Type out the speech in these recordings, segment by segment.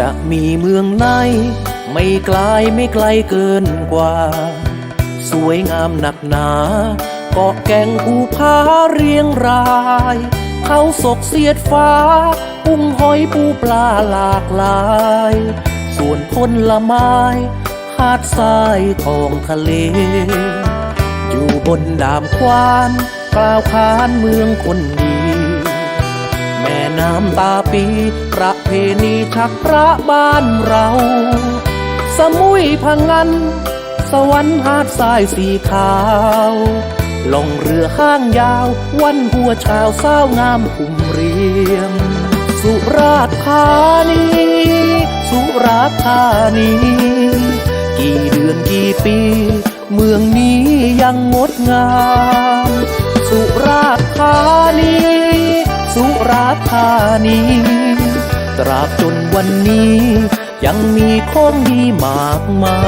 จะมีเมืองไหน ไม่ไกลไม่ไกลเกินกว่า สวยงามหนักหนาเกาะแก่งภูผาเรียงราย เขาศกเสียดฟ้าปุ้งหอยปูปลาหลากหลาย ส่วนพลละไม้หาดทรายทองทะเล อยู่บนดามควานกล่าวขานเมืองคนดี แม่น้ำตาปีประเพณีชักพระบ้านเรา สมุยพังงัน สวรรค์หาดทรายสีขาวลงเรือห้างยาว วันหัวชาวเศร้างามอุ่มเรียม สุราษฎร์ธานี สุราษฎร์ธานี กี่เดือนกี่ปี เมืองนี้ยังงดงาม นีตราบจนวันนี้ ยังมีของดีมากมา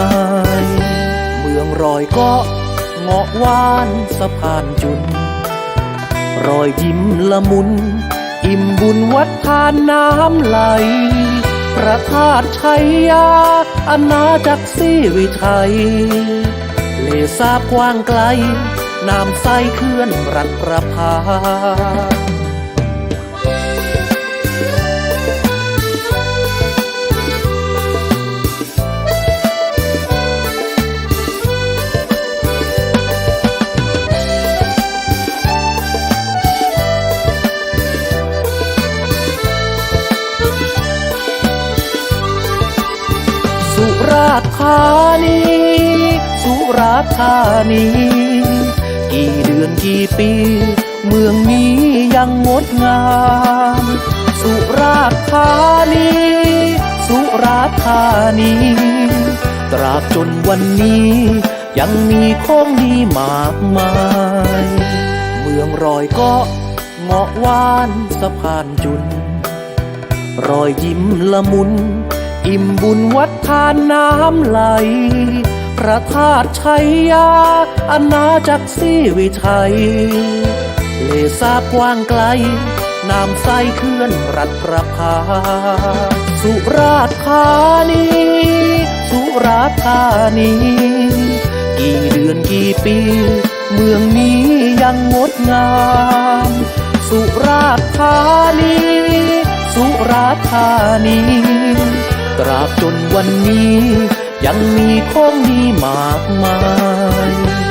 ย เมืองรอยเก็เงาะวานสะพานจุน รอยยิ้มละมุน อิ่มบุญวัดทานน้ำไหลพระธาตุชัยยาอาณาจักรศรีวิชัย เลสาบกว้างไกล น้ำใสเคลื่อนรัดประพา ราษฎร์ธานี สุราษฎร์ธานี กี่เดือนกี่ปี เมืองนี้ยังงดงาม สุราษฎร์ธานี สุราษฎร์ธานี ตราบจนวันนี้ ยังมีของดีมากมาย เมืองรอยก็เงาะหวานสะพานจุน รอยยิ้มละมุน อิ่มบุญวัดทานน้ำไหล พระธาตุชัยยาอาณาจักรศรีวิชัย เลสาบกว้างไกล น้ำใสเคลื่อนรัดประพาสุราษฎร์ธานี สุราษฎร์ธานี กี่เดือนกี่ปี เมืองนี้ยังงดงาม สุราษฎร์ธานี สุราษฎร์ธานี ราบจนวันนี้ ยังมีของดีมากมาย